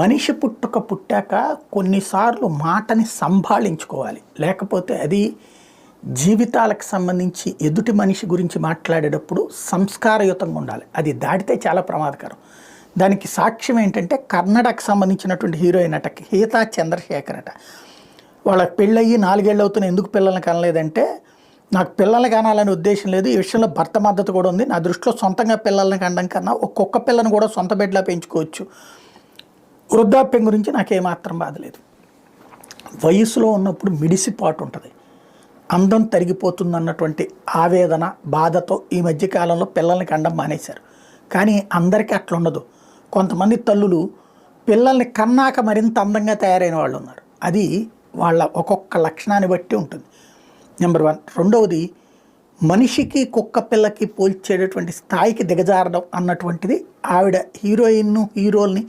మనిషి పుట్టుక పుట్టాక కొన్నిసార్లు మాటని సంభాళించుకోవాలి. లేకపోతే అది జీవితాలకు సంబంధించి ఎదుటి మనిషి గురించి మాట్లాడేటప్పుడు సంస్కారయుతంగా ఉండాలి. అది దాటితే చాలా ప్రమాదకరం. దానికి సాక్ష్యం ఏంటంటే కర్ణాటకకు సంబంధించినటువంటి హీరోయిన్ అట హీతా చంద్రశేఖర్ అట. వాళ్ళ పెళ్ళయ్యి నాలుగేళ్ళు అవుతున్న ఎందుకు పిల్లల్ని కనలేదంటే నాకు పిల్లల్ని కనాలనే ఉద్దేశం లేదు ఈ విషయంలో భర్త మద్దతు కూడా ఉంది. నా దృష్టిలో సొంతంగా పిల్లల్ని కనడం కన్నా ఒక్కొక్క పిల్లని కూడా సొంత బిడ్డలా పెంచుకోవచ్చు. వృద్ధాప్యం గురించి నాకేమాత్రం బాధ లేదు. వయసులో ఉన్నప్పుడు మిడిసిపాటు ఉంటుంది. అందం తరిగిపోతుంది అన్నటువంటి ఆవేదన బాధతో ఈ మధ్యకాలంలో పిల్లల్ని కండం మానేశారు. కానీ అందరికీ అట్లా ఉండదు. కొంతమంది తల్లులు పిల్లల్ని కన్నాక మరింత అందంగా తయారైన వాళ్ళు ఉన్నారు అది వాళ్ళ ఒక్కొక్క లక్షణాన్ని బట్టి ఉంటుంది. Number one. రెండవది మనిషికి కుక్క పిల్లకి పోల్చేటటువంటి స్థాయికి దిగజారడం అన్నటువంటిది ఆవిడ హీరోయిన్ను హీరోల్ని